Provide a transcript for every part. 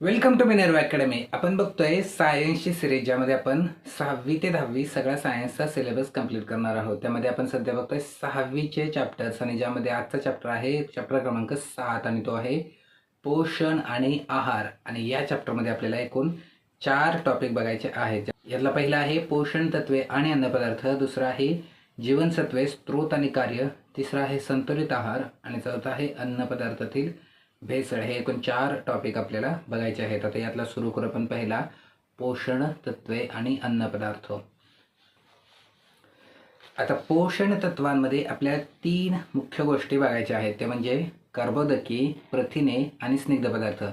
Welcome to मिनर्व academy आपण बघतोय सायन्सची सिरीज ज्यामध्ये आपण सहावी ते दहावी सगळा सायन्सचा सिलेबस कंप्लीट करणार आहोत. त्यामध्ये आपण सध्या बघतोय सहावीचे चॅप्टर्स आणि ज्यामध्ये आजचा चॅप्टर आहे चॅप्टर क्रमांक सात आणि तो आहे पोषण आणि आहार. आणि या चॅप्टरमध्ये आपल्याला एकूण चार टॉपिक बघायचे आहेत. यातला पहिला आहे पोषण तत्वे आणि अन्नपदार्थ दुसरा आहे जीवनसत्वे स्त्रोत आणि कार्य. तिसरा आहे संतुलित आहार. आणि चौथा आहे अन्नपदार्थातील भेसळ हे एकूण चार टॉपिक आपल्याला बघायचे आहेत. आता यातला सुरू करू आपण पहिला. पोषण तत्वे आणि अन्नपदार्थ आता पोषण तत्वांमध्ये आपल्याला तीन मुख्य गोष्टी बघायच्या आहेत. ते म्हणजे कर्बोदकी प्रथिने आणि स्निग्ध पदार्थ.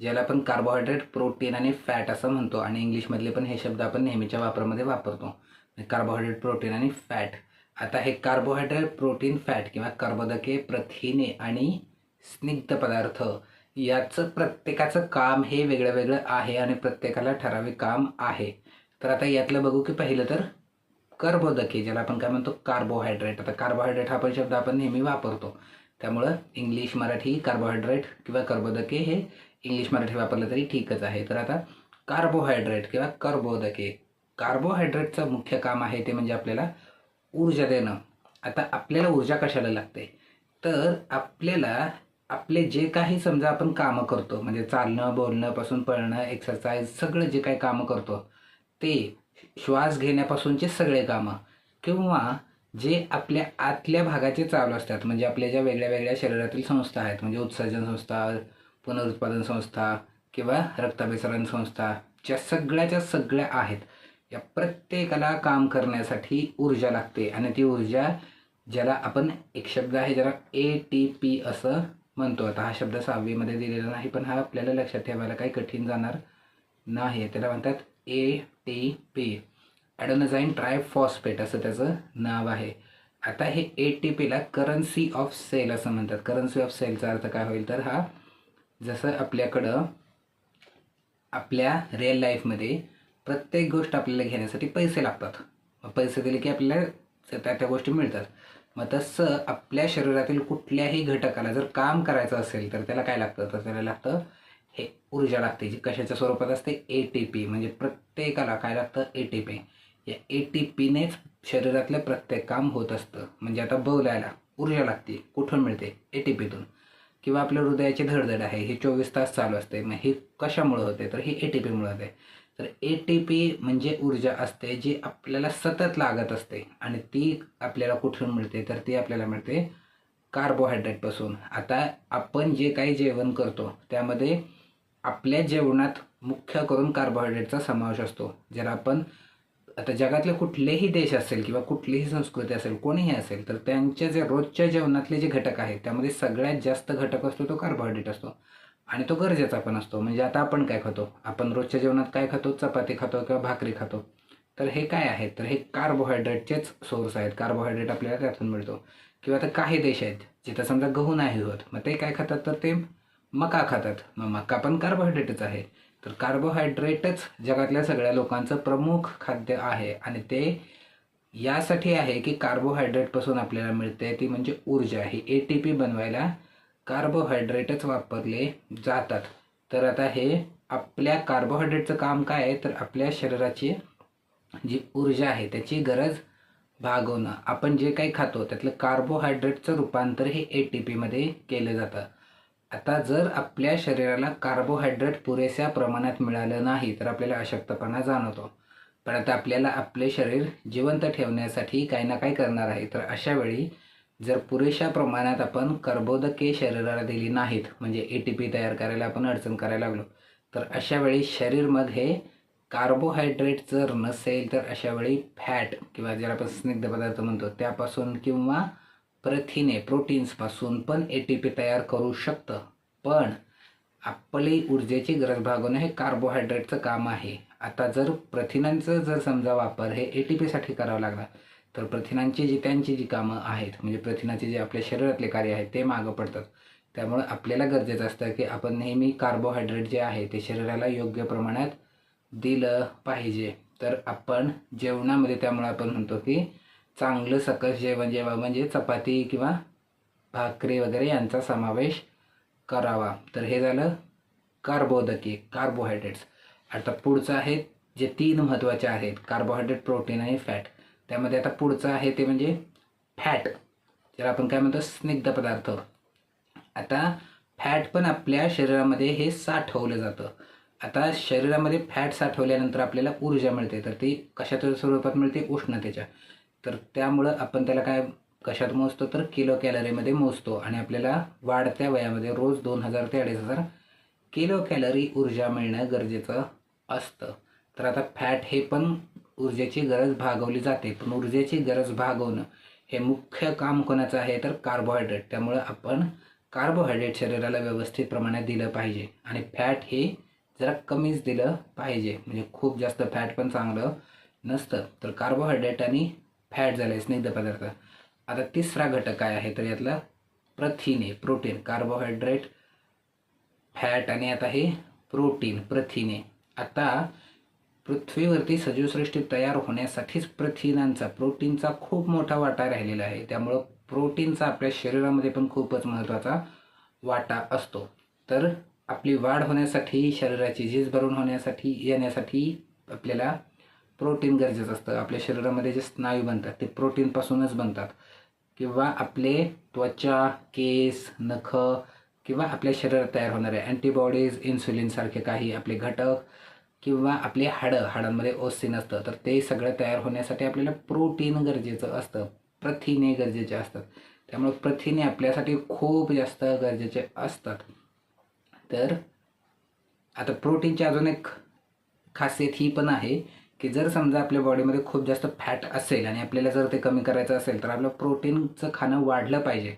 ज्याला आपण कार्बोहायड्रेट प्रोटीन आणि फॅट असं म्हणतो. आणि इंग्लिशमधले पण हे शब्द आपण नेहमीच्या वापरामध्ये वापरतो. कार्बोहायड्रेट प्रोटीन आणि फॅट आता हे कार्बोहायड्रेट प्रोटीन फॅट किंवा कर्बोदके प्रथिने आणि स्निग्ध पदार्थ. याचं प्रत्येकाचं काम हे वेगळं वेगळं आहे आणि प्रत्येकाला ठराविक काम आहे. तर आता यातलं बघू की पहिलं तर कर्बोदके ज्याला आपण काय म्हणतो? कार्बोहायड्रेट आता कार्बोहायड्रेट हा पण शब्द आपण नेहमी वापरतो. त्यामुळं इंग्लिश मराठी कार्बोहायड्रेट किंवा कर्बोदके हे इंग्लिश मराठी वापरलं तरी ठीकच आहे. तर आता कार्बोहायड्रेट किंवा कर्बोदके. कार्बोहायड्रेटचं मुख्य काम आहे ते म्हणजे आपल्याला ऊर्जा देणं. आता आपल्याला ऊर्जा कशाला लागते? तर आपल्याला आपले जे काही समजा आपण कामं करतो म्हणजे चालणं बोलणं पासून पळणं एक्सरसाइज सगळं जे काही कामं करतो ते श्वास घेण्यापासूनचे सगळे कामं किंवा जे आपल्या आतल्या भागाचे चालू असतात म्हणजे आपल्या ज्या वेगळ्या वेगळ्या शरीरातील संस्था आहेत म्हणजे उत्सर्जन संस्था पुनरुत्पादन संस्था किंवा रक्ताभिसरण संस्था ज्या सगळ्याच्या सगळ्या आहेत या प्रत्येकाला काम करण्यासाठी ऊर्जा लागते. आणि ती ऊर्जा ज्याला आपण एक शब्द आहे ज्याला ए टी पी असं म्हणतो. आता हा शब्द सहावीमध्ये दिलेला नाही पण हा आपल्याला लक्षात ठेवायला काही कठीण जाणार नाही. त्याला म्हणतात A T P adenosine triphosphate असं त्याचं नाव आहे. आता हे ए टी पीला करन्सी ऑफ सेल असं म्हणतात. करन्सी ऑफ सेलचा अर्थ काय होईल तर हा जसं आपल्याकडं आपल्या रिअल लाईफमध्ये प्रत्येक गोष्ट आपल्याला घेण्यासाठी पैसे लागतात. पैसे दिले की आपल्याला त्या त्या गोष्टी मिळतात. मग तसं आपल्या शरीरातील कुठल्याही घटकाला जर काम करायचं असेल तर त्याला काय लागतं? तर त्याला लागतं हे ऊर्जा लागते जी कशाच्या स्वरूपात असते? ए टी पी म्हणजे प्रत्येकाला काय लागतं? ए टी पी या ए टी पीनेच शरीरातलं प्रत्येक काम होत असतं. म्हणजे आता बोलायला ऊर्जा लागते कुठून मिळते? ए टी पीतून किंवा आपल्या हृदयाची धडधड आहे हे चोवीस तास चालू असते. मग हे कशामुळे होते? तर हे ए टी पीमुळे होते. तर ए टी पी म्हणजे ऊर्जा असते जी आपल्याला सतत लागत असते आणि ती आपल्याला कुठून मिळते? तर ती आपल्याला मिळते कार्बोहायड्रेटपासून आता आपण जे काही जेवण करतो त्यामध्ये आपल्या जेवणात मुख्य करून कार्बोहायड्रेटचा समावेश असतो. ज्याला आपण आता जगातले कुठलेही देश असेल किंवा कुठलीही संस्कृती असेल कोणीही असेल तर त्यांच्या जे रोजच्या जेवणातले जे घटक आहेत त्यामध्ये सगळ्यात जास्त घटक असतो तो कार्बोहायड्रेट असतो. आणि तो गरजेचा पण असतो. म्हणजे आता आपण काय खातो? आपण रोजच्या जेवणात काय खातो? चपाती खातो किंवा भाकरी खातो. तर हे काय आहे तर हे कार्बोहायड्रेटचेच सोर्स आहेत. कार्बोहायड्रेट आपल्याला त्यातून मिळतो. किंवा आता काही देश आहेत जिथं समजा गहू नाही होत मग ते काय खातात? तर ते मका खातात. मग मका पण कार्बोहायड्रेटच आहे. तर कार्बोहायड्रेटच जगातल्या सगळ्या लोकांचं प्रमुख खाद्य आहे. आणि ते यासाठी आहे की कार्बोहायड्रेटपासून आपल्याला मिळते. ती म्हणजे ऊर्जा. ही ए टी पी बनवायला कार्बोहायड्रेटच वापरले जातात. तर आता हे आपल्या कार्बोहायड्रेटचं काम काय आहे? तर आपल्या शरीराची जी ऊर्जा आहे त्याची गरज भागवणं. आपण जे काही खातो त्यातलं कार्बोहायड्रेटचं रूपांतर हे ए टी पीमध्ये केलं जातं. आता जर आपल्या शरीराला कार्बोहायड्रेट पुरेशा प्रमाणात मिळालं नाही तर आपल्याला अशक्तपणा जाणवतो. पण आता आपल्याला आपले शरीर जिवंत ठेवण्यासाठी काही ना काही करणार आहे. तर अशावेळी जर पुरेशा प्रमाणात आपण कर्बोदके शरीराला दिली नाहीत म्हणजे ए टी पी तयार करायला आपण अडचण करायला लागलो तर अशा वेळी शरीरमध्ये कार्बोहायड्रेट जर नसेल तर अशा वेळी फॅट किंवा ज्याला आपण स्निग्ध पदार्थ म्हणतो त्यापासून किंवा प्रथिने प्रोटीन्सपासून पण ए टी पी तयार करू शकतं. पण आपली ऊर्जेची गरज भागवणं हे कार्बोहायड्रेटचं काम आहे. आता जर प्रथिनांचं जर समजा वापर हे ए टी पीसाठी करावा लागला तर प्रथिनांची जी त्यांची जी कामं आहेत म्हणजे प्रथिनाचे जे आपल्या शरीरातले कार्य आहेत ते मागं पडतात. त्यामुळं आपल्याला गरजेचं असतं की आपण नेहमी कार्बोहायड्रेट जे आहे ते शरीराला योग्य प्रमाणात दिलं पाहिजे. तर आपण जेवणामध्ये त्यामुळे आपण म्हणतो की चांगलं सकस जेवण जेवा म्हणजे चपाती किंवा भाकरी वगैरे यांचा समावेश करावा. तर हे झालं कार्बोदके कार्बोहायड्रेट्स आता पुढचं आहे जे तीन महत्त्वाचे आहेत कार्बोहायड्रेट प्रोटीन आणि फॅट त्यामध्ये आता पुढचं आहे ते म्हणजे फॅट ज्याला आपण काय म्हणतो? स्निग्ध पदार्थ. आता फॅट पण आपल्या शरीरामध्ये हे साठवलं जातं. आता शरीरामध्ये फॅट साठवल्यानंतर आपल्याला ऊर्जा मिळते. तर ती कशाच्या स्वरूपात मिळते? उष्णतेच्या. तर त्यामुळं आपण त्याला काय कशात मोजतो? तर किलो कॅलरीमध्ये मोजतो. आणि आपल्याला वाढत्या वयामध्ये रोज दोन हजार ते अडीच हजार किलो कॅलरी ऊर्जा मिळणं गरजेचं असतं. तर आता फॅट हे पण ऊर्जेची गरज भागवली जाते. पण ऊर्जेची गरज भागवणं हे मुख्य काम कोणाचं आहे? तर कार्बोहायड्रेट त्यामुळं आपण कार्बोहायड्रेट शरीराला व्यवस्थित प्रमाणात दिलं पाहिजे. आणि फॅट हे जरा कमीच दिलं पाहिजे. म्हणजे खूप जास्त फॅट पण चांगलं नसतं. तर कार्बोहायड्रेट आणि फॅट झाले स्निग्ध पदार्थ. आता तिसरा घटक काय आहे? तर यातला प्रथिने प्रोटीन कार्बोहायड्रेट फॅट आणि आता हे प्रोटीन प्रथिने आता पृथ्वीवरती सजीवसृष्टी तयार होण्यासाठीच प्रथिनांचा प्रोटीनचा खूप मोठा वाटा राहिलेला आहे. त्यामुळं प्रोटीनचा आपल्या शरीरामध्ये पण खूपच महत्त्वाचा वाटा असतो. तर आपली वाढ होण्यासाठी शरीराची झीज भरून होण्यासाठी येण्यासाठी आपल्याला प्रोटीन गरजेचं असतं. आपल्या शरीरामध्ये जे स्नायू बनतात ते प्रोटीनपासूनच बनतात. किंवा आपले त्वचा केस नख किंवा आपल्या शरीरात तयार होणारे अँटीबॉडीज इन्सुलिनसारखे काही आपले घटक किंवा आपली हाडं हाडांमध्ये ओसिन असतं तर ते सगळं तयार होण्यासाठी आपल्याला प्रोटीन गरजेचं असतं प्रथिने गरजेचे असतात. त्यामुळे प्रथिने आपल्यासाठी खूप जास्त गरजेचे असतात. तर आता प्रोटीनची अजून एक खासियत ही पण आहे की जर समजा आपल्या बॉडीमध्ये खूप जास्त फॅट असेल आणि आपल्याला जर ते कमी करायचं असेल तर आपलं प्रोटीनचं खाणं वाढलं पाहिजे.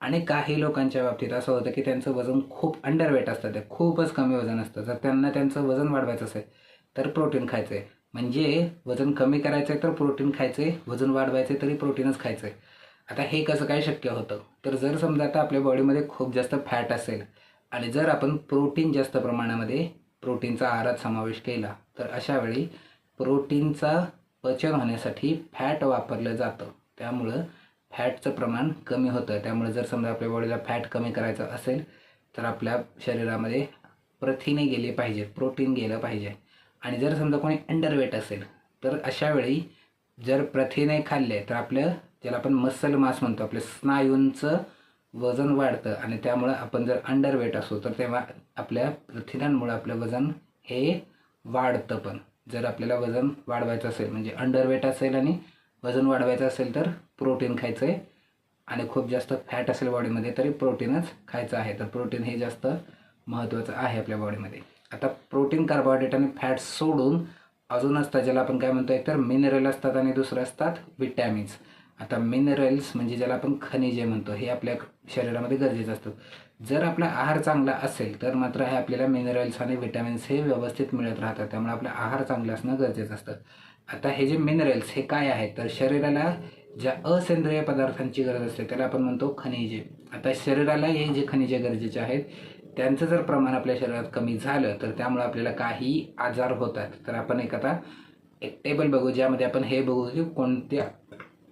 आणि काही लोकांच्या बाबतीत असं होतं की त्यांचं वजन खूप अंडरवेट असतं ते खूपच कमी वजन असतं. जर त्यांना त्यांचं वजन वाढवायचं असेल तर प्रोटीन खायचं आहे म्हणजे वजन कमी करायचं आहे तर प्रोटीन खायचं आहे वजन वाढवायचं आहे तरी प्रोटीनच खायचं आहे आता हे कसं काय शक्य होतं? तर जर समजा आता आपल्या बॉडीमध्ये खूप जास्त फॅट असेल आणि जर आपण प्रोटीन जास्त प्रमाणामध्ये प्रोटीनचा आहारात समावेश केला तर अशा वेळी प्रोटीनचा पचन होण्यासाठी फॅट वापरलं जातं. त्यामुळं फॅटचं प्रमाण कमी होतं. त्यामुळे जर समजा आपल्या बॉडीला फॅट कमी करायचं असेल तर आपल्या शरीरामध्ये प्रथिने गेले पाहिजेत प्रोटीन गेलं पाहिजे. आणि जर समजा कोणी अंडरवेट असेल तर अशावेळी जर प्रथिने खाल्ले तर आपलं ज्याला आपण मसल मास म्हणतो आपल्या स्नायूंचं वजन वाढतं. आणि त्यामुळं आपण जर अंडरवेट असू तर तेव्हा आपल्या प्रथिनांमुळं आपलं वजन हे वाढतं पण. जर आपल्याला वजन वाढवायचं असेल म्हणजे अंडरवेट असेल आणि वजन वाढवायचं असेल तर प्रोटीन खायचं आहे आणि खूप जास्त फॅट असेल बॉडीमध्ये तरी प्रोटीनच खायचं आहे. तर प्रोटीन हे जास्त महत्त्वाचं आहे आपल्या बॉडीमध्ये आता प्रोटीन कार्बोहायड्रेट आणि फॅट सोडून अजून असतात ज्याला आपण काय म्हणतो एकतर मिनरल असतात आणि दुसरं असतात विटॅमिन्स आता मिनरल्स म्हणजे ज्याला आपण खनिजे म्हणतो हे आपल्या शरीरामध्ये गरजेचं असतं. जर आपला आहार चांगला असेल तर मात्र हे आपल्याला मिनरल्स आणि विटॅमिन्स हे व्यवस्थित मिळत राहतात. त्यामुळे आपला आहार चांगला असणं गरजेचं असतं. आता हे जे मिनरल्स हे काय आहेत? तर शरीराला ज्या असेंद्रिय पदार्थांची गरज असते त्याला आपण म्हणतो खनिजे. आता शरीराला हे जे खनिजे गरजेचे आहेत त्यांचं जर प्रमाण आपल्या शरीरात कमी झालं तर त्यामुळे आपल्याला काही आजार होतात. तर आपण एक आता एक टेबल बघू ज्यामध्ये आपण हे बघू की कोणत्या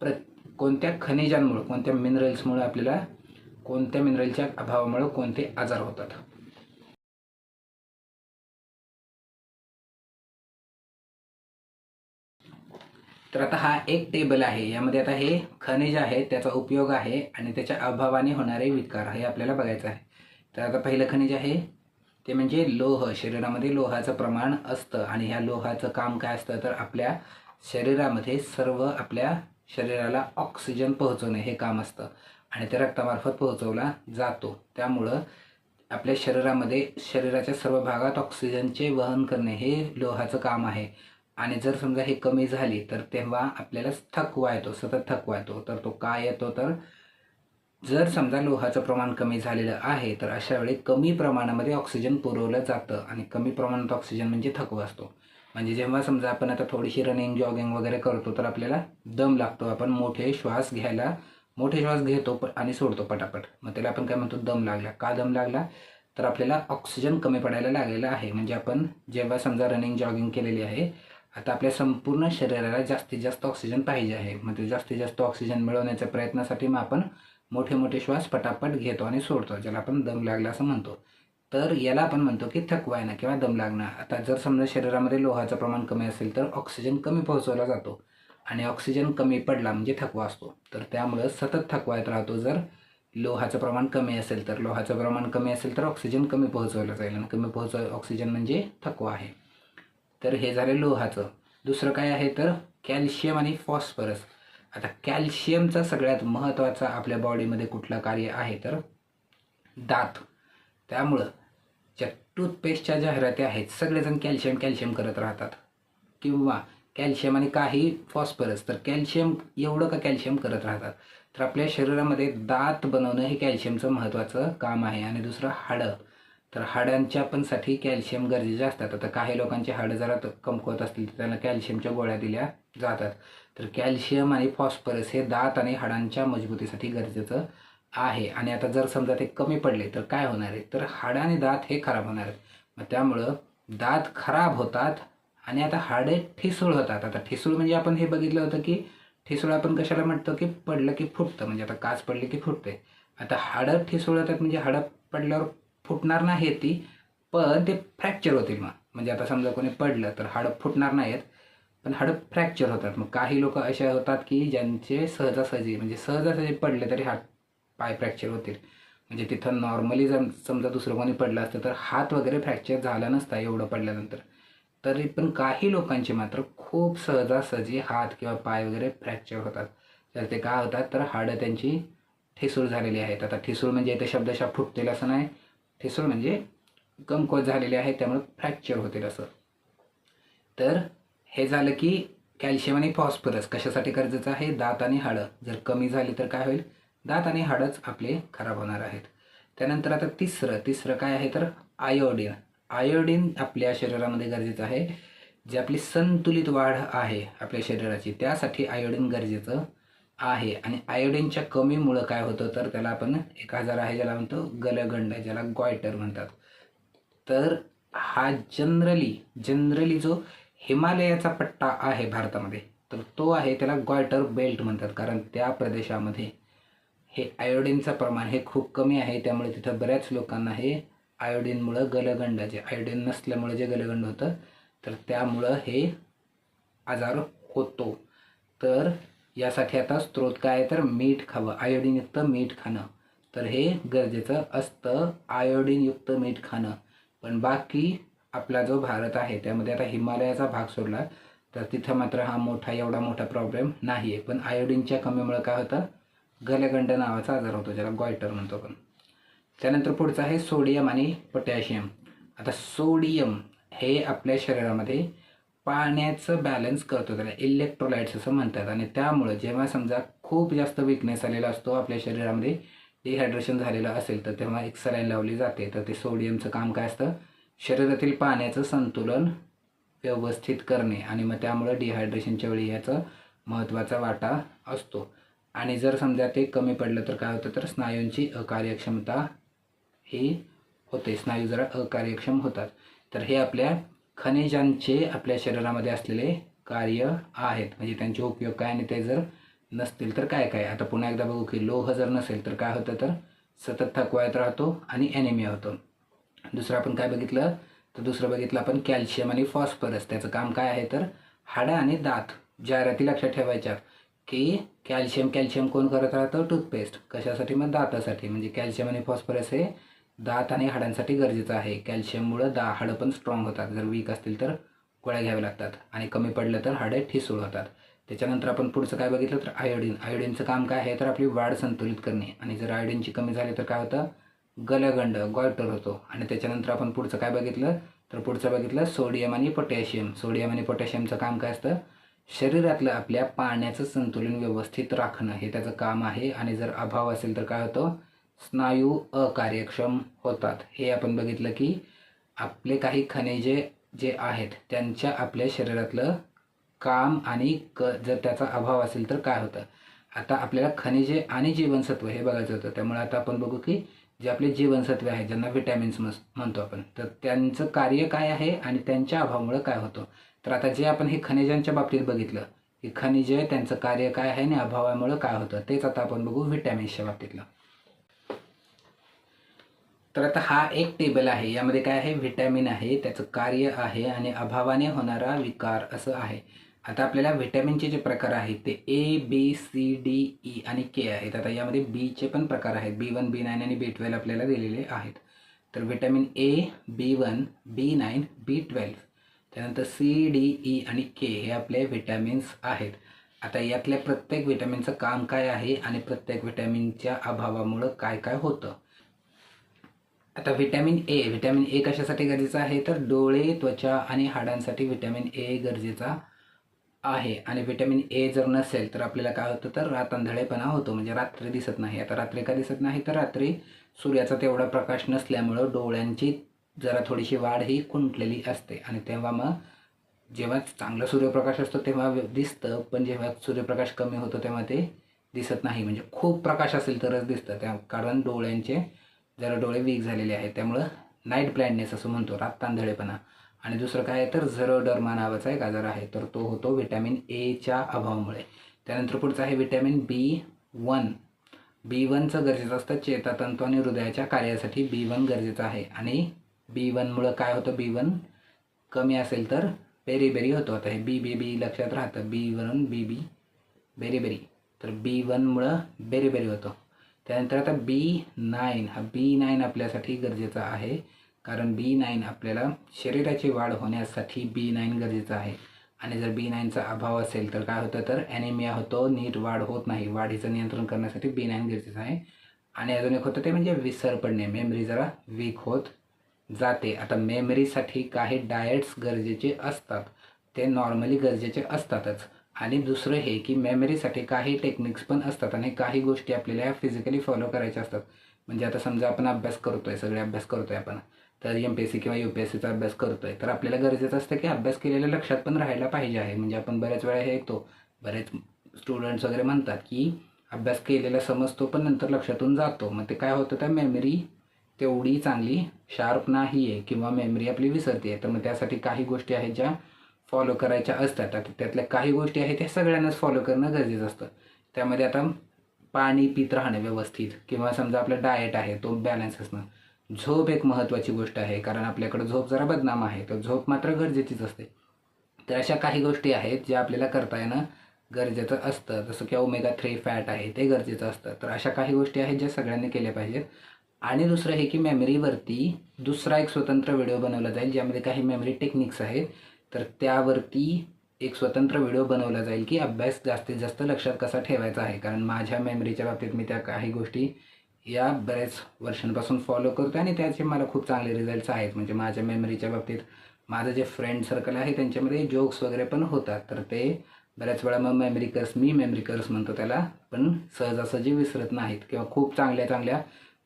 प्र कोणत्या खनिजांमुळे कोणत्या मिनरल्समुळे आपल्याला कोणत्या मिनरलच्या अभावामुळे कोणते आजार होतात. तर आता हा एक टेबल आहे. यामध्ये आता हे खनिज आहे त्याचा उपयोग आहे आणि त्याच्या अभावाने होणारे विकार हे आपल्याला बघायचं आहे. तर आता पहिलं खनिज आहे ते म्हणजे लोह. शरीरामध्ये लोहाचं प्रमाण असतं आणि ह्या लोहाचं काम काय असतं? तर आपल्या शरीरामध्ये सर्व आपल्या शरीराला ऑक्सिजन पोहोचवणे हे काम असतं आणि ते रक्तामार्फत पोहोचवला जातो. त्यामुळं आपल्या शरीरामध्ये शरीराच्या सर्व भागात ऑक्सिजनचे वहन करणे हे लोहाचं काम आहे. आणि जर समजा हे कमी झाली तर तेव्हा आपल्याला थकवा येतो सतत थकवा येतो. तर तो काय येतो? तर जर समजा लोहाचं प्रमाण कमी झालेलं आहे तर अशा वेळी कमी प्रमाणामध्ये ऑक्सिजन पुरवलं जातं आणि कमी प्रमाणात ऑक्सिजन म्हणजे थकवा असतो. म्हणजे जेव्हा समजा आपण आता थोडीशी रनिंग जॉगिंग वगैरे करतो तर आपल्याला दम लागतो. आपण मोठे श्वास घ्यायला मोठे श्वास घेतो आणि सोडतो पटापट. मग त्याला आपण काय म्हणतो? दम लागला. का दम लागला? तर आपल्याला ऑक्सिजन कमी पडायला लागलेला आहे. म्हणजे आपण जेव्हा समजा रनिंग जॉगिंग केलेली आहे आता आपल्या संपूर्ण शरीराला जास्तीत जास्त ऑक्सिजन पाहिजे आहे. मग जास्तीत जास्त ऑक्सिजन मिळवण्याच्या प्रयत्नासाठी मग आपण मोठे मोठे श्वास पटापट घेतो आणि सोडतो ज्याला आपण दम लागला असं म्हणतो. तर याला आपण म्हणतो की थकवा येणं किंवा दम लागणं. आता जर समजा शरीरामध्ये लोहाचं प्रमाण कमी असेल तर ऑक्सिजन कमी पोहोचवला जातो. आणि ऑक्सिजन कमी पडला म्हणजे थकवा असतो. तर त्यामुळं सतत थकवा येत राहतो. जर लोहाचं प्रमाण कमी असेल तर लोहाचं प्रमाण कमी असेल तर ऑक्सिजन कमी पोहोचवलं जाईल. आणि कमी पोहोचव ऑक्सिजन म्हणजे थकवा आहे. तर हे झाले लोहाचं. दुसरं काय आहे तर कॅल्शियम आणि फॉस्फरस. आता कॅल्शियमचा सगळ्यात महत्त्वाचा आपल्या बॉडीमध्ये कुठलं कार्य आहे तर दात. त्यामुळं ज्या टूथपेस्टच्या जाहिराती आहेत सगळेजण कॅल्शियम कॅल्शियम करत राहतात. किंवा कॅल्शियम आणि काही फॉस्फरस तर कॅल्शियम एवढं का कॅल्शियम करत राहतात? तर आपल्या शरीरामध्ये दात बनवणं हे कॅल्शियमचं महत्त्वाचं काम आहे. आणि दुसरं हाडं. तर हाडांच्या पण साठी कॅल्शियम गरजेचे असतात. आता काही लोकांची हाडं जरा कमकुवत असतील तर त्यांना कॅल्शियमच्या गोळ्या दिल्या जातात. तर कॅल्शियम आणि फॉस्फरस हे दात आणि हाडांच्या मजबूतीसाठी गरजेचं आहे. आणि आता जर समजा ते कमी पडले तर काय होणार आहे? तर हाडं आणि दात हे खराब होणार आहेत. मग त्यामुळं दात खराब होतात आणि आता हाडे ठिसूळ होतात. आता ठिसूळ म्हणजे आपण हे बघितलं होतं की ठिसूळ आपण कशाला म्हणतो की पडलं की फुटतं. म्हणजे आता काच पडली की फुटते. आता हाडं ठिसूळ होतात म्हणजे हाडं पडल्यावर फुटणार नाही ती पण ते फ्रॅक्चर होतील मग. म्हणजे आता समजा कोणी पडलं तर हाडं फुटणार नाहीत पण हाडं फ्रॅक्चर होतात. मग काही लोक असे होतात की ज्यांचे सहजासहजी म्हणजे सहजासहजी पडले तरी हात पाय फ्रॅक्चर होतील. म्हणजे तिथं नॉर्मली जर समजा दुसरं कोणी पडलं असतं तर हात वगैरे फ्रॅक्चर झाला नसता एवढं पडल्यानंतर. तरी पण काही लोकांचे मात्र खूप सहजासहजी हात किंवा पाय वगैरे फ्रॅक्चर होतात. तर ते काय होतात? तर हाडं त्यांची ठिसूळ झालेली आहेत. आता ठिसूळ म्हणजे इथं शब्दशः फुटतील असं नाही. ठिसूळ म्हणजे कमकुवत झालेले आहे त्यामुळे फ्रॅक्चर होतील असं. तर हे झालं की कॅल्शियम आणि फॉस्फरस कशासाठी गरजेचं आहे? दात आणि हाडं. जर कमी झाली तर काय होईल? दात आणि हाडंच आपले खराब होणार आहेत. त्यानंतर आता तिसरं. तिसरं काय आहे? तर आयोडीन आयोडीन आपल्या शरीरामध्ये गरजेचं आहे. जी आपली संतुलित वाढ आहे आपल्या शरीराची त्यासाठी आयोडीन गरजेचं आहे. आणि आयोडीनच्या कमीमुळं काय होतं तर त्याला आपण एक आजार आहे ज्याला म्हणतो गलगंड ज्याला गॉयटर म्हणतात. तर हा जनरली जनरली जो हिमालयाचा पट्टा आहे भारतामध्ये तर तो आहे त्याला गॉयटर बेल्ट म्हणतात. कारण त्या प्रदेशामध्ये हे आयोडीनचं प्रमाण हे खूप कमी आहे. त्यामुळे तिथं बऱ्याच लोकांना हे आयोडीनमुळं गलगंड जे आयोडीन नसल्यामुळे जे गलगंड होतं तर त्यामुळं हे आजार होतो. तर यासाठी आता स्त्रोत काय आहे? तर मीठ खावं आयोडीनयुक्त मीठ खाणं. तर हे गरजेचं असतं आयोडीनयुक्त मीठ खाणं. पण बाकी आपला जो भारत आहे त्यामध्ये आता हिमालयाचा भाग सोडला तर तिथं मात्र हा मोठा एवढा मोठा प्रॉब्लेम नाही आहे पण आयोडीनच्या कमीमुळे काय होतं? गलगंड नावाचा आजार होतो ज्याला गॉयटर म्हणतो आपण. त्यानंतर पुढचं आहे सोडियम आणि पोटॅशियम. आता सोडियम हे आपल्या शरीरामध्ये पाण्याचं बॅलन्स करतो त्याला इलेक्ट्रोलाइट्स असं म्हणतात. आणि त्यामुळं जेव्हा समजा खूप जास्त विकनेस आलेला असतो आपल्या शरीरामध्ये डिहायड्रेशन झालेलं असेल तर तेव्हा एक सलाईन लावली जाते. तर ते सोडियमचं काम काय असतं? शरीरातील पाण्याचं संतुलन व्यवस्थित करणे. आणि मग त्यामुळं डिहायड्रेशनच्या वेळी याचा महत्त्वाचा वाटा असतो. आणि जर समजा ते कमी पडलं तर काय होतं? तर स्नायूंची अकार्यक्षमता ही होते. स्नायू जरा अकार्यक्षम होतात. तर हे आपल्या खनिजांचे आपल्या शरीरामध्ये असलेले कार्य आहेत. म्हणजे त्यांचे उपयोग काय आणि ते जर नसतील तर काय काय? आता पुन्हा एकदा बघू की लोह जर नसेल तर काय होतं? तर सतत थकवायत राहतो आणि ॲनिमिया होतो. दुसरं आपण काय बघितलं? तर दुसरं बघितलं आपण कॅल्शियम आणि फॉस्फरस. त्याचं काम काय आहे? तर हाडं आणि दात. जाहिराती लक्षात ठेवायच्या की कॅल्शियम कॅल्शियम कोण करत राहतं? टूथपेस्ट. कशासाठी? मग दातासाठी. म्हणजे कॅल्शियम आणि फॉस्फरस हे दात आणि हाडांसाठी गरजेचं आहे. कॅल्शियममुळं दा हाडं पण स्ट्रॉंग होतात. जर वीक असतील तर गोळ्या घ्याव्या लागतात. आणि कमी पडलं तर हाडे ठिसूळ होतात. त्याच्यानंतर आपण पुढचं काय बघितलं तर आयोडीन आयोडीनचं काम काय आहे? तर आपली वाढ संतुलित करणे. आणि जर आयोडीनची कमी झाली तर काय होतं? गलगंड गॉयटर होतो. आणि त्याच्यानंतर आपण पुढचं काय बघितलं? तर पुढचं बघितलं सोडियम आणि पोटॅशियम. सोडियम आणि पोटॅशियमचं काम काय असतं? शरीरातलं आपल्या पाण्याचं संतुलन व्यवस्थित राखणं. हे त्याचं काम आहे. आणि जर अभाव असेल तर काय होतं? स्नायू अकार्यक्षम होतात. हे आपण बघितलं की आपले काही खनिजे जे आहेत त्यांच्या आपल्या शरीरातलं काम आणि क जर त्याचा अभाव असेल तर काय होतं? आता आपल्याला खनिजे आणि जीवनसत्व हे बघायचं होतं. त्यामुळे आता आपण बघू की जे आपले जीवनसत्वे आहेत ज्यांना व्हिटॅमिन्स मस म्हणतो आपण तर त्यांचं कार्य काय आहे आणि त्यांच्या अभावामुळे काय होतं? तर आता जे आपण हे खनिजांच्या बाबतीत बघितलं की खनिजे त्यांचं कार्य काय आहे आणि अभावामुळे काय होतं तेच आता आपण बघू व्हिटॅमिन्सच्या बाबतीतलं. तर आता हा एक टेबल आहे. यामध्ये काय आहे? व्हिटॅमिन आहे त्याचं कार्य आहे आणि अभावाने होणारा विकार असं आहे. आता आपल्याला व्हिटॅमिनचे जे प्रकार आहेत ते A B C D E आणि के आहेत. आता यामध्ये बीचे पण प्रकार आहेत. बी वन बी नाईन आणि बी ट्वेल्व आपल्याला दिलेले आहेत. तर vitamin A B one B nine B twelve त्यानंतर सी डी ई आणि के हे आपले व्हिटॅमिन्स आहेत. आता यातल्या प्रत्येक व्हिटॅमिनचं काम काय आहे आणि प्रत्येक व्हिटॅमिनच्या अभावामुळं काय काय होतं? आता व्हिटॅमिन ए व्हिटॅमिन ए कशासाठी गरजेचं आहे? तर डोळे त्वचा आणि हाडांसाठी व्हिटॅमिन ए गरजेचा आहे. आणि व्हिटॅमिन ए जर नसेल तर आपल्याला काय होतं? तर रातांधळेपणा होतो. म्हणजे रात्री दिसत नाही. आता रात्री का दिसत नाही? तर रात्री सूर्याचा तेवढा प्रकाश नसल्यामुळं डोळ्यांची जरा थोडीशी वाढ ही खुंटलेली असते. आणि तेव्हा मग जेव्हा चांगला सूर्यप्रकाश असतो तेव्हा दिसतं. पण जेव्हा सूर्यप्रकाश कमी होतो तेव्हा ते दिसत नाही. म्हणजे खूप प्रकाश असेल तरच दिसतं. त्या कारण डोळ्यांचे जरा डोळे वीक झालेले आहेत त्यामुळं नाईट ब्लाइंडनेस असं म्हणतो रातांधळेपणा आणि दुसरं काय आहे तर झरोडर्मा नावाचा एक आजार आहे तर तो होतो व्हिटॅमिन एच्या अभावामुळे. त्यानंतर पुढचं आहे व्हिटॅमिन बी वन बी वनचं गरजेचं असतं चेतातंतू आणि हृदयाच्या कार्यासाठी बी वन गरजेचं आहे. आणि बी वनमुळं काय होतं? बी वन कमी असेल तर बेरीबेरी होतो. आता हे बी बी बी लक्षात राहतं. बी वरून बी बी बेरी बेरी तर बी वनमुळं बेरी बेरी होतो. त्यानंतर आता बी नाईन हा बी नाईन आपल्यासाठी गरजेचा आहे. कारण बी नाईन आपल्याला शरीराची वाढ होण्यासाठी बी नाईन गरजेचं आहे. आणि जर बी नाईनचा अभाव असेल तर काय होतं? तर ॲनिमिया होतो. नीट वाढ होत नाही. वाढीचं नियंत्रण करण्यासाठी बी नाईन गरजेचं आहे. आणि अजून एक होतं ते म्हणजे विसर पडणे. मेमरी जरा वीक होत जाते. आता मेमरीसाठी काही डाएट्स गरजेचे असतात. ते नॉर्मली गरजेचे असतातच. आणि दुसरं हे की मेमरीसाठी काही टेक्निक्स पण असतात आणि काही गोष्टी आपल्याला फिजिकली फॉलो करायच्या असतात. म्हणजे आता समजा आपण अभ्यास करतोय सगळे अभ्यास करतोय आपण तर एम पी एस सी किंवा यू पी एस सीचा अभ्यास करतोय तर आपल्याला गरजेचं असतं की अभ्यास केलेल्या लक्षात पण राहायला पाहिजे आहे. म्हणजे आपण बऱ्याच वेळा हे ऐकतो बरेच स्टुडंट्स वगैरे म्हणतात की अभ्यास केलेला समजतो पण नंतर लक्षातून जातो. मग ते काय होतं तर मेमरी तेवढी चांगली शार्प नाही आहे किंवा मेमरी आपली विसरते आहे. तर मग त्यासाठी काही गोष्टी आहेत ज्या फॉलो करायच्या असतात. आता त्यातल्या काही गोष्टी आहेत त्या सगळ्यांनाच फॉलो करणं गरजेचं असतं. त्यामध्ये आता पाणी पित राहणं व्यवस्थित किंवा समजा आपलं डाएट आहे तो बॅलन्स असणं. झोप एक महत्त्वाची गोष्ट आहे कारण आपल्याकडं झोप जरा बदनाम आहे तर झोप मात्र गरजेचीच असते. तर अशा काही गोष्टी आहेत ज्या आपल्याला करता येणं गरजेचं असतं. जसं की ओमेगा थ्री फॅट आहे ते गरजेचं असतं. तर अशा काही गोष्टी आहेत ज्या सगळ्यांनी केल्या पाहिजेत. आणि दुसरं हे की मेमरीवरती दुसरा एक स्वतंत्र व्हिडिओ बनवला जाईल ज्यामध्ये काही मेमरी टेक्निक्स आहेत तर त्यावरती एक स्वतंत्र व्हिडिओ बनवला जाईल की अभ्यास जास्तीत जास्त लक्षात कसा ठेवायचा आहे. कारण माझ्या मेमरीच्या बाबतीत मी त्या काही गोष्टी या बऱ्याच वर्षांपासून फॉलो करतो आणि त्याचे मला खूप चांगले रिझल्ट्स आहेत. म्हणजे माझ्या मेमरीच्या बाबतीत माझं जे फ्रेंड सर्कल आहे त्यांच्यामध्ये जोक्स वगैरे पण होतात. तर ते बऱ्याच वेळा मग मेमरी कर्स मी मेमरी कर्स म्हणतो त्याला पण सहजासहजी विसरत नाहीत किंवा खूप चांगल्या चांगल्या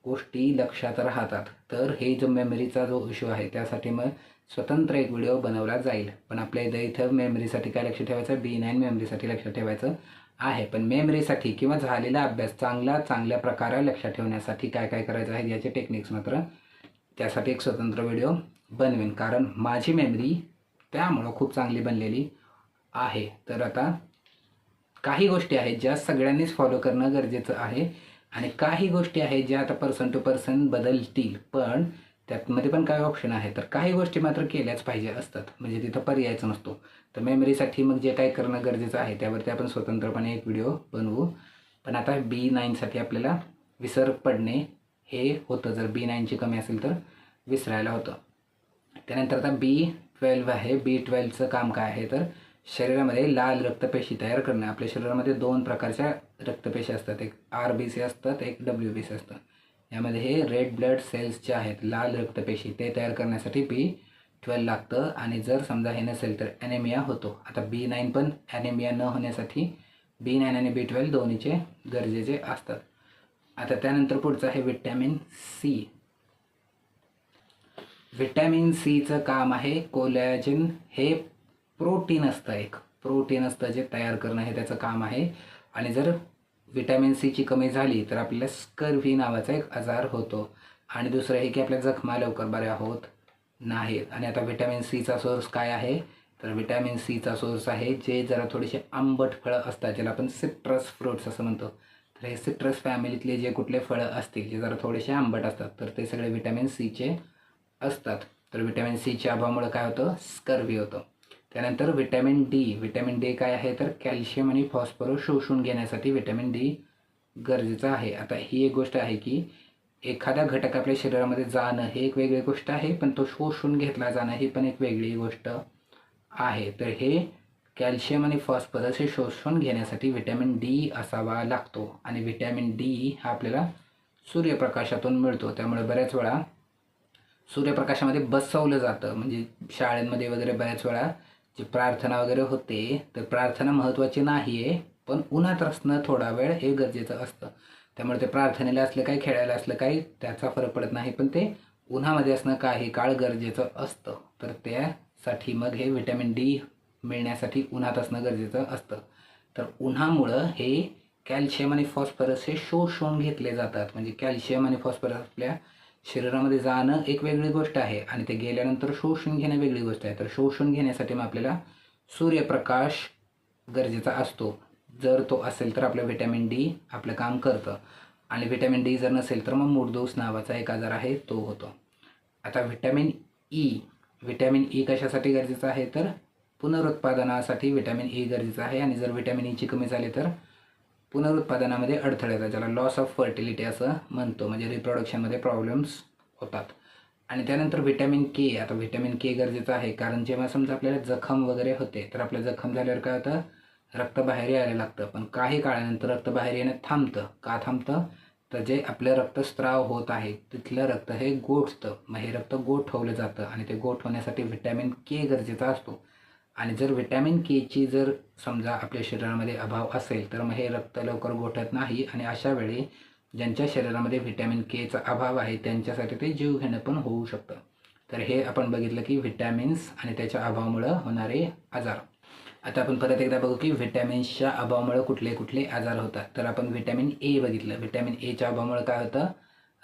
गोष्टी लक्षात राहतात. तर हे जो मेमरीचा जो इश्यू आहे त्यासाठी मग स्वतंत्र एक व्हिडिओ बनवला जाईल. पण आपल्या इथं इथं मेमरीसाठी काय लक्ष ठेवायचं? बी नाईन मेमरीसाठी लक्ष ठेवायचं आहे. पण मेमरीसाठी किंवा झालेला अभ्यास चांगला चांगल्या प्रकारे लक्षात ठेवण्यासाठी काय काय करायचं आहे याचे टेक्निक्स मात्र त्यासाठी एक स्वतंत्र व्हिडिओ बनवेन. कारण माझी मेमरी त्यामुळं खूप चांगली बनलेली आहे. तर आता काही गोष्टी आहेत ज्या सगळ्यांनीच फॉलो करणं गरजेचं आहे. आणि काही गोष्टी आहेत ज्या आता पर्सन टू पर्सन बदलतील. पण त्यातमध्ये पण काही ऑप्शन आहे. तर काही गोष्टी मात्र केल्याच पाहिजे असतात. म्हणजे तिथं पर्यायच नसतो. तर मेमरीसाठी मग जे काय करणं गरजेचं आहे त्यावरती आपण स्वतंत्रपणे एक व्हिडिओ बनवू. पण आता बी नाईनसाठी आपल्याला विसर पडणे हे होतं. जर बी नाईनची कमी असेल तर विसरायला होतं. त्यानंतर आता बी ट्वेल्व आहे. बी ट्वेल्वचं काम काय आहे? तर शरीरामध्ये लाल रक्तपेशी तयार करणं. आपल्या शरीरामध्ये दोन प्रकारच्या रक्तपेशी असतात. एक आर बी सी असतात एक डब्ल्यू बी सी असतं. यामध्ये हे रेड ब्लड सेल्स जे आहेत लाल रक्तपेशी ते तयार करण्यासाठी बी ट्वेल्व लागतं. आणि जर समजा हे नसेल तर ॲनेमिया होतो. आता बी नाईन पण ॲनेमिया न होण्यासाठी बी नाईन आणि बी ट्वेल्व दोन्हीचे गरजेचे असतात. आता त्यानंतर पुढचं आहे विटॅमिन सी व्हिटॅमिन सीचं काम आहे कोलॅजिन हे प्रोटीन असतं एक. प्रोटीन असतं जे तयार करणं हे त्याचं काम आहे. आणि जर विटॅमिन सीची कमी झाली तर आपल्याला स्कर्व्ही नावाचा एक आजार होतो. आणि दुसरं हे की आपल्या जखमा लवकर बऱ्या होत नाहीत. आणि आता व्हिटॅमिन सीचा सोर्स काय आहे? तर व्हिटॅमिन सीचा सोर्स आहे जे जरा थोडेसे आंबट फळं असतात ज्याला आपण सिट्रस फ्रुट्स असं म्हणतो. तर हे सिट्रस फॅमिलीतले जे कुठले फळं असतील जे जरा थोडेसे आंबट असतात तर ते सगळे व्हिटॅमिन सीचे असतात. तर व्हिटॅमिन सीच्या अभावामुळे काय होतं? स्कर्वी होतं. त्यानंतर व्हिटॅमिन डी. व्हिटॅमिन डी काय आहे? तर कॅल्शियम आणि फॉस्फरस शोषून घेण्यासाठी व्हिटॅमिन डी गरजेचं आहे. आता ही एक गोष्ट आहे की एखादा घटक आपल्या शरीरामध्ये जाणं हे एक वेगळी गोष्ट आहे पण तो शोषून घेतला जाणं ही पण एक वेगळी गोष्ट आहे. तर हे कॅल्शियम आणि फॉस्फरस हे शोषून घेण्यासाठी व्हिटॅमिन डी असावा लागतो. आणि व्हिटॅमिन डी हा आपल्याला सूर्यप्रकाशातून मिळतो. त्यामुळे बऱ्याच वेळा सूर्यप्रकाशामध्ये बसवलं जातं. म्हणजे शाळेमध्ये वगैरे बऱ्याच वेळा जी प्रार्थना वगैरे होते तर प्रार्थना महत्त्वाची नाही आहे पण उन्हात असणं थोडा वेळ हे गरजेचं असतं. त्यामुळे ते प्रार्थनेला असलं काही खेळायला असलं काही त्याचा फरक पडत नाही पण ते उन्हामध्ये असणं काही काळ गरजेचं असतं. तर त्यासाठी मग हे व्हिटॅमिन डी मिळण्यासाठी उन्हात असणं गरजेचं असतं. तर उन्हामुळं हे कॅल्शियम आणि फॉस्फरस हे शोषून घेतले जातात. म्हणजे कॅल्शियम आणि फॉस्फरस आपल्या शरीरामध्ये जाणं एक वेगळी गोष्ट आहे आणि ते गेल्यानंतर शोषून घेणं वेगळी गोष्ट आहे. तर शोषून घेण्यासाठी मग आपल्याला सूर्यप्रकाश गरजेचा असतो. जर तो असेल तर आपलं व्हिटॅमिन डी आपलं काम करतं. आणि व्हिटॅमिन डी जर नसेल तर मग मूळदोष नावाचा एक आजार आहे तो होतो. आता व्हिटॅमिन ई व्हिटॅमिन ई कशासाठी गरजेचं आहे? तर पुनरुत्पादनासाठी व्हिटॅमिन ई e गरजेचं आहे. आणि जर व्हिटॅमिन ईची e कमी झाली तर पुनरुत्पादनामध्ये अडथळे येतात ज्याला लॉस ऑफ फर्टिलिटी असं म्हणतो. म्हणजे रिप्रोडक्शनमध्ये प्रॉब्लेम्स होतात. आणि त्यानंतर व्हिटॅमिन के आता व्हिटॅमिन के गरजेचं आहे. कारण जेव्हा समजा आपल्याला जखम वगैरे होते तर आपल्या जखम झाल्यावर काय होतं? रक्त बाहेर यायला लागतं. पण काही काळानंतर रक्त बाहेर येणं थांबतं. का थांबतं? तर जे आपलं रक्तस्त्राव होत आहे तिथलं रक्त हे गोठतं. मग हे रक्त गोठवलं जातं आणि ते गोठ होण्यासाठी व्हिटॅमिन के गरजेचा असतो. आणि जर व्हिटॅमिन केची जर समजा आपल्या शरीरामध्ये अभाव असेल तर मग हे रक्त लवकर गोठत नाही आणि अशा वेळी ज्यांच्या शरीरामध्ये व्हिटॅमिन केचा अभाव आहे त्यांच्यासाठी ते जीव घेणं पण होऊ शकतं. तर हे आपण बघितलं की व्हिटॅमिन्स आणि त्याच्या अभावामुळं होणारे आजार. आता आपण परत एकदा बघू की व्हिटॅमिन्सच्या अभावामुळे कुठले कुठले आजार होतात. तर आपण व्हिटॅमिन ए बघितलं. व्हिटॅमिन एच्या अभावामुळे काय होतं?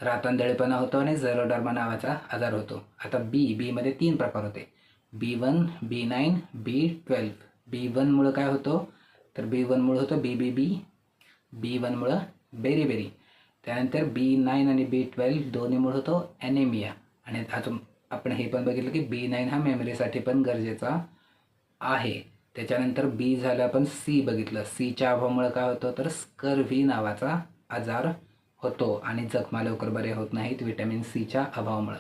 रातांदळेपणा होतो आणि झरोडर्मा नावाचा आजार होतो. आता बी बीमध्ये तीन प्रकार होते. B one B nine B twelve B वनमुळं काय होतं? तर बी वनमुळं होतं बी बी बी बी वनमुळं बेरी बेरी त्यानंतर बी नाईन आणि बी ट्वेल्व दोन्हीमुळं होतो ॲनेमिया आणि अजून आपण हे पण बघितलं की बी नाईन हा मेमरीसाठी पण गरजेचा आहे. त्याच्यानंतर बी झालं आपण सी बघितलं. सीच्या अभावामुळं काय होतं? तर स्कर्व्ही नावाचा आजार होतो आणि जखमा लवकर बरे होत नाहीत. व्हिटॅमिन सीच्या अभावामुळं.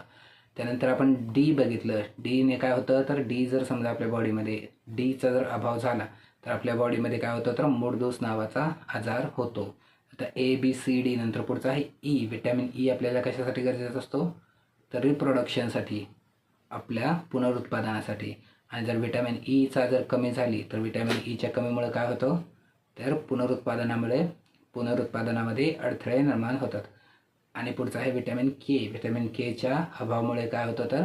त्यानंतर आपण डी बघितलं. डीने काय होतं? तर डी जर समजा आपल्या बॉडीमध्ये डीचा जर अभाव झाला तर आपल्या बॉडीमध्ये काय होतं? तर मूळदोष नावाचा आजार होतो. आता ए बी सी डी नंतर पुढचा आहे ई व्हिटॅमिन ई आपल्याला कशासाठी गरजेचा असतो? तर रिप्रोडक्शनसाठी आपल्या पुनरुत्पादनासाठी. आणि जर व्हिटॅमिन ईचा e जर कमी झाली तर व्हिटॅमिन ईच्या e कमीमुळे काय होतं? तर पुनरुत्पादनामुळे पुनरुत्पादनामध्ये अडथळे निर्माण होतात. आणि पुढचं आहे व्हिटॅमिन के व्हिटॅमिन केच्या अभावामुळे काय होतं तर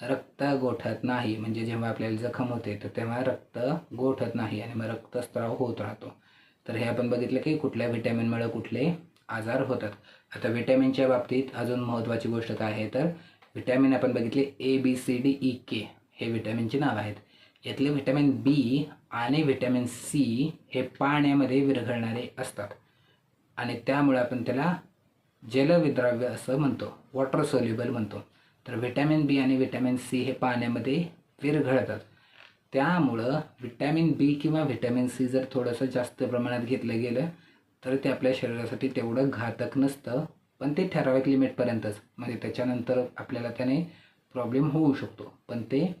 रक्त गोठत नाही. म्हणजे जेव्हा आपल्याला जखम होते तर तेव्हा रक्त गोठत नाही आणि मग रक्तस्त्राव होत राहतो. तर हे आपण बघितलं की कुठल्या व्हिटॅमिनमुळे कुठले आजार होतात. आता व्हिटॅमिनच्या बाबतीत अजून महत्त्वाची गोष्ट काय आहे तर व्हिटॅमिन आपण बघितले A B C D E K हे व्हिटॅमिनची नाव आहेत. यातले व्हिटॅमिन बी आणि व्हिटॅमिन सी हे पाण्यामध्ये विरघळणारे असतात. आणि त्यामुळे आपण त्याला जलविद्राव्य असं म्हणतो. वॉटर सोल्युबल म्हणतो. तर व्हिटॅमिन बी आणि व्हिटॅमिन सी हे पाण्यामध्ये विरघळतात. त्यामुळं व्हिटॅमिन बी किंवा व्हिटॅमिन सी जर थोडंसं जास्त प्रमाणात घेतलं गेलं तर ते आपल्या शरीरासाठी तेवढं घातक नसतं पण ते ठराविक लिमिटपर्यंतच म्हणजे त्याच्यानंतर आपल्याला त्याने प्रॉब्लेम होऊ शकतो. पण ते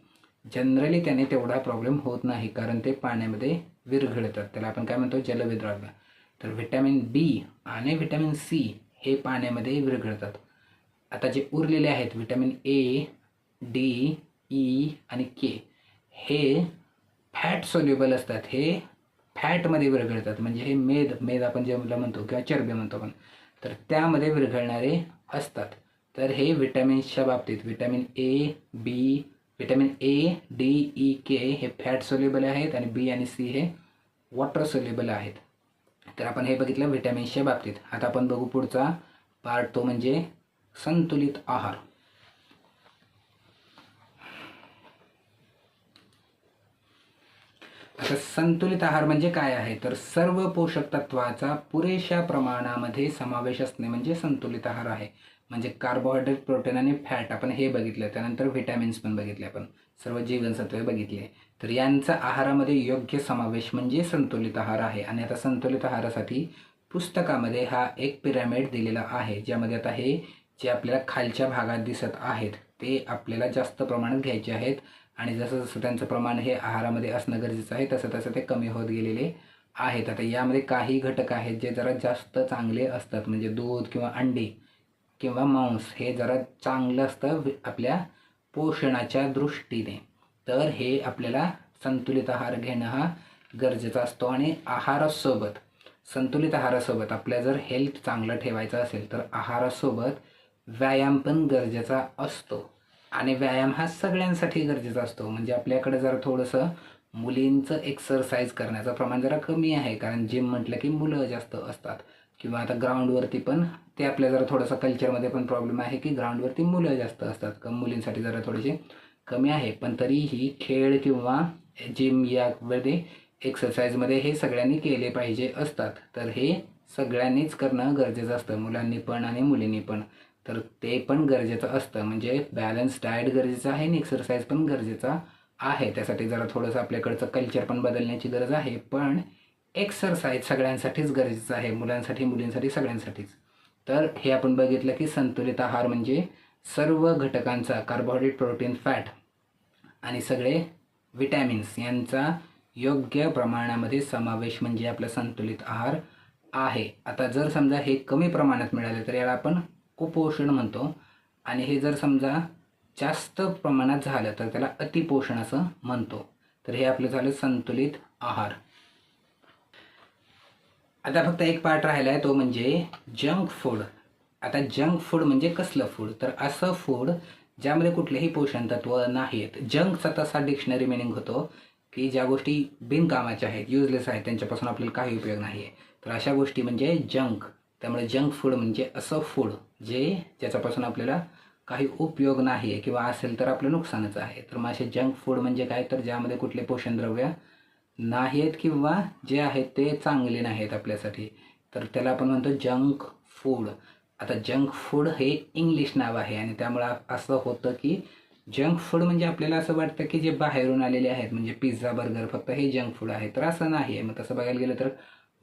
जनरली त्याने तेवढा प्रॉब्लेम होत नाही कारण ते पाण्यामध्ये विरघळतात. त्याला आपण काय म्हणतो? जलविद्राव्य. तर व्हिटॅमिन बी आणि व्हिटॅमिन सी हे पाण्यामध्ये विरघळतात. आता जे उरलेले आहेत व्हिटॅमिन ए डी ई आणि के हे फॅट सोल्युबल असतात. हे फॅटमध्ये विरघळतात. म्हणजे हे मेद मेद आपण जे म्हणतो किंवा चरबी म्हणतो आपण तर त्यामध्ये विरघळणारे असतात. तर हे व्हिटॅमिन्सच्या बाबतीत vitamin A B vitamin A D E K हे फॅट सोल्युबल आहेत आणि बी आणि सी हे वॉटर सोल्युबल आहेत. तर आपण हे बघितलं व्हिटॅमिन्सच्या बाबतीत. आता आपण बघू पुढचा पार्ट तो म्हणजे संतुलित आहार. आता संतुलित आहार म्हणजे काय आहे? तर सर्व पोषक तत्वाचा पुरेशा प्रमाणामध्ये समावेश असणे म्हणजे संतुलित आहार आहे. म्हणजे कार्बोहायड्रेट प्रोटीन आणि फॅट आपण हे बघितलं. त्यानंतर व्हिटॅमिन्स पण बघितले आपण. सर्व जीवनसत्वे बघितले. तर यांचा आहारामध्ये योग्य समावेश म्हणजे संतुलित आहार आहे. आणि आता संतुलित आहारासाठी पुस्तकामध्ये हा एक पिरॅमिड दिलेला आहे ज्यामध्ये आता हे जे आपल्याला खालच्या भागात दिसत आहेत ते आपल्याला जास्त प्रमाणात घ्यायचे आहेत. आणि जसं जसं त्यांचं प्रमाण हे आहारामध्ये असणं गरजेचं आहे तसं तसं ते कमी होत गेलेले आहेत. आता यामध्ये काही घटक आहेत जे जरा जास्त चांगले असतात म्हणजे दूध किंवा अंडी किंवा मांस हे जरा चांगलं असतं आपल्या पोषणाच्या दृष्टीने. तर हे आपल्याला संतुलित आहार घेणं हा गरजेचा असतो आणि आहारासोबत संतुलित आहारासोबत आपल्या जर हेल्थ चांगलं ठेवायचं असेल तर आहारासोबत व्यायाम पण गरजेचा असतो. आणि व्यायाम हा सगळ्यांसाठी गरजेचा असतो. म्हणजे आपल्याकडे जरा थोडंसं मुलींचं एक्सरसाइज करण्याचं प्रमाण जरा कमी आहे. कारण जिम म्हटलं की मुलं जास्त असतात. किंवा आता ग्राउंडवरती पण ते आपल्या जरा थोडंसं कल्चरमध्ये पण प्रॉब्लेम आहे की ग्राउंडवरती मुलं जास्त असतात. मुलींसाठी जरा थोडीशी कमी आहे पण तरीही खेळ किंवा जिम यामध्ये एक्सरसाइजमध्ये हे सगळ्यांनी केले पाहिजे असतात. तर हे सगळ्यांनीच करणं गरजेचं असतं. मुलांनी पण आणि मुलींनी पण. तर ते पण गरजेचं असतं. म्हणजे बॅलन्स डाएट गरजेचं आहे आणि एक्सरसाइज पण गरजेचा आहे. त्यासाठी जरा थोडंसं आपल्याकडचं कल्चर पण बदलण्याची गरज आहे. पण एक्सरसाइज सगळ्यांसाठीच गरजेचं आहे. मुलांसाठी मुलींसाठी सगळ्यांसाठीच. तर हे आपण बघितलं की संतुलित आहार म्हणजे सर्व घटकांचा कार्बोहायड्रेट प्रोटीन फॅट आणि सगळे विटॅमिन्स यांचा योग्य प्रमाणामध्ये समावेश म्हणजे आपला संतुलित आहार आहे. आता जर समजा हे कमी प्रमाणात मिळाले तर याला आपण कुपोषण म्हणतो. आणि हे जर समजा जास्त प्रमाणात झालं तर त्याला अतिपोषण असं म्हणतो. तर हे आपलं झालं संतुलित आहार. आता फक्त एक पार्ट राहिला आहे तो म्हणजे जंक फूड. आता जंक फूड म्हणजे कसलं फूड? तर असं फूड ज्यामध्ये कुठलेही पोषण तत्व नाहीत. जंकचा तसा डिक्शनरी मिनिंग होतो की ज्या गोष्टी बिनकामाच्या आहेत युजलेस आहेत त्यांच्यापासून आपल्याला काही उपयोग नाही आहे तर अशा गोष्टी म्हणजे जंक त्यामुळे जंक फूड म्हणजे असं फूड जे ज्याच्यापासून आपल्याला काही उपयोग नाही आहे किंवा असेल तर आपलं नुकसानच आहे. तर मग असे जंक फूड म्हणजे काय? तर ज्यामध्ये कुठले पोषणद्रव्य नाही आहेत किंवा जे आहेत ते चांगले नाहीत आपल्यासाठी. तर त्याला आपण म्हणतो जंक फूड आता जंक फूड हे इंग्लिश नाव आहे आणि त्यामुळं असं होतं की जंक फूड म्हणजे आपल्याला असं वाटतं की जे बाहेरून आलेले आहेत म्हणजे पिझ्झा बर्गर फक्त हे जंक फूड आहे. तर असं नाही आहे मग तसं बघायला गेलं तर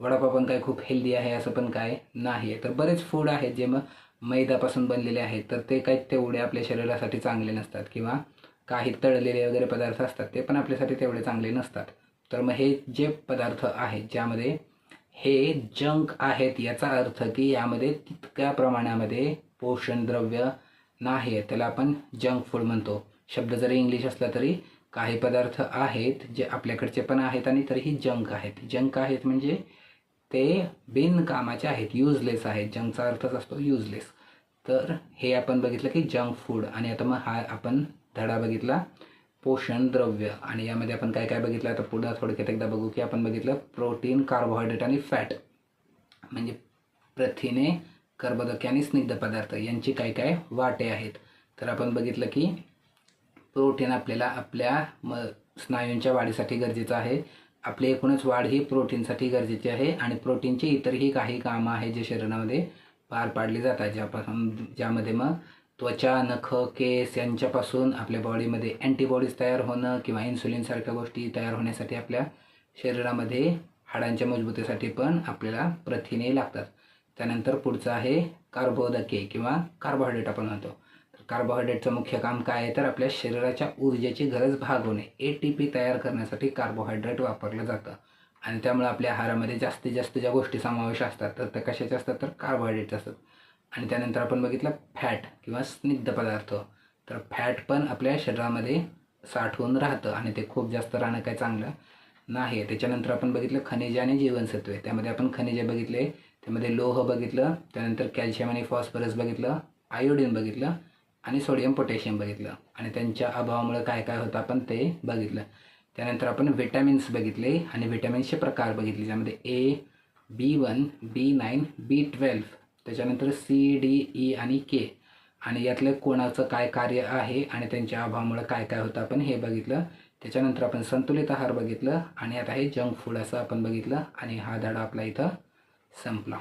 वडापाव पण काय खूप हेल्दी आहे असं पण काय नाही आहे तर बरेच फूड आहेत जे मग मैदापासून बनलेले आहेत. तर ते काही तेवढे आपल्या शरीरासाठी चांगले नसतात किंवा काही तळलेले वगैरे पदार्थ असतात ते पण आपल्यासाठी तेवढे चांगले नसतात. तर मग हे जे पदार्थ आहेत ज्यामध्ये हे जंक आहेत याचा अर्थ की यामध्ये तितक्या प्रमाणामध्ये पोषणद्रव्य नाही आहे. त्याला आपण जंक फूड म्हणतो. शब्द जरी इंग्लिश असला तरी काही पदार्थ आहेत जे आपल्याकडचे पण आहेत आणि तरीही जंक आहेत. जंक आहेत म्हणजे ते बिनकामाचे आहेत युजलेस आहेत. जंकचा अर्थच असतो युजलेस तर हे आपण बघितलं की जंक फूड आणि आता मग हा आपण धडा बघितला. पोषण द्रव्य. आणि यामध्ये आपण काय काय बघितलं? आता पुढं थोडक्यात एकदा बघू की आपण बघितलं प्रोटीन कार्बोहायड्रेट आणि फॅट म्हणजे प्रथिने कर्बोदके आणि स्निग्ध पदार्थ यांची काय काय वाटे आहेत? तर आपण बघितलं की प्रोटीन आपल्याला आपल्या म स्नायूंच्या वाढीसाठी गरजेचं आहे. आपली एकूणच वाढ ही प्रोटीनसाठी गरजेची आहे आणि प्रोटीनची इतरही काही कामं आहेत जे शरीरामध्ये पार पाडली जातात ज्यापासून ज्यामध्ये मग त्वचा नख केस यांच्यापासून आपल्या बॉडीमध्ये अँटीबॉडीज तयार होणं किंवा इन्सुलिनसारख्या गोष्टी तयार होण्यासाठी आपल्या शरीरामध्ये हाडांच्या मजबूतीसाठी पण आपल्याला प्रथिने लागतात. त्यानंतर पुढचं आहे कार्बोदके किंवा कार्बोहायड्रेट आपण म्हणतो. तर कार्बोहायड्रेटचं मुख्य काम काय आहे? तर आपल्या शरीराच्या ऊर्जेची गरज भागवणे ए टी पी तयार करण्यासाठी कार्बोहायड्रेट वापरलं जातं. आणि त्यामुळे आपल्या आहारामध्ये जास्तीत जास्त ज्या गोष्टी समावेश असतात तर त्या कशाच्या असतात? तर कार्बोहायड्रेट असतात. आणि त्यानंतर आपण बघितलं फॅट किंवा स्निग्ध पदार्थ. तर फॅट पण आपल्या शरीरामध्ये साठवून राहतं आणि ते खूप जास्त राहणं काही चांगलं नाही. त्याच्यानंतर आपण बघितलं खनिजे आणि जीवनसत्वे. त्यामध्ये आपण खनिजे बघितले त्यामध्ये लोह बघितलं त्यानंतर कॅल्शियम आणि फॉस्फरस बघितलं आयोडीन बघितलं आणि सोडियम पोटॅशियम बघितलं. आणि त्यांच्या अभावामुळे काय काय होतं आपण ते बघितलं. त्यानंतर आपण विटॅमिन्स बघितले आणि विटॅमिन्सचे प्रकार बघितले ज्यामध्ये A B one B nine B twelve त्याच्यानंतर सी डी ई आणि के आणि यातलं कोणाचं काय कार्य आहे आणि त्यांच्या अभावामुळे काय काय होतं आपण हे बघितलं. त्याच्यानंतर आपण संतुलित आहार बघितलं आणि आता हे जंक फूड असं आपण बघितलं आणि हा धडा आपला इथं संपला.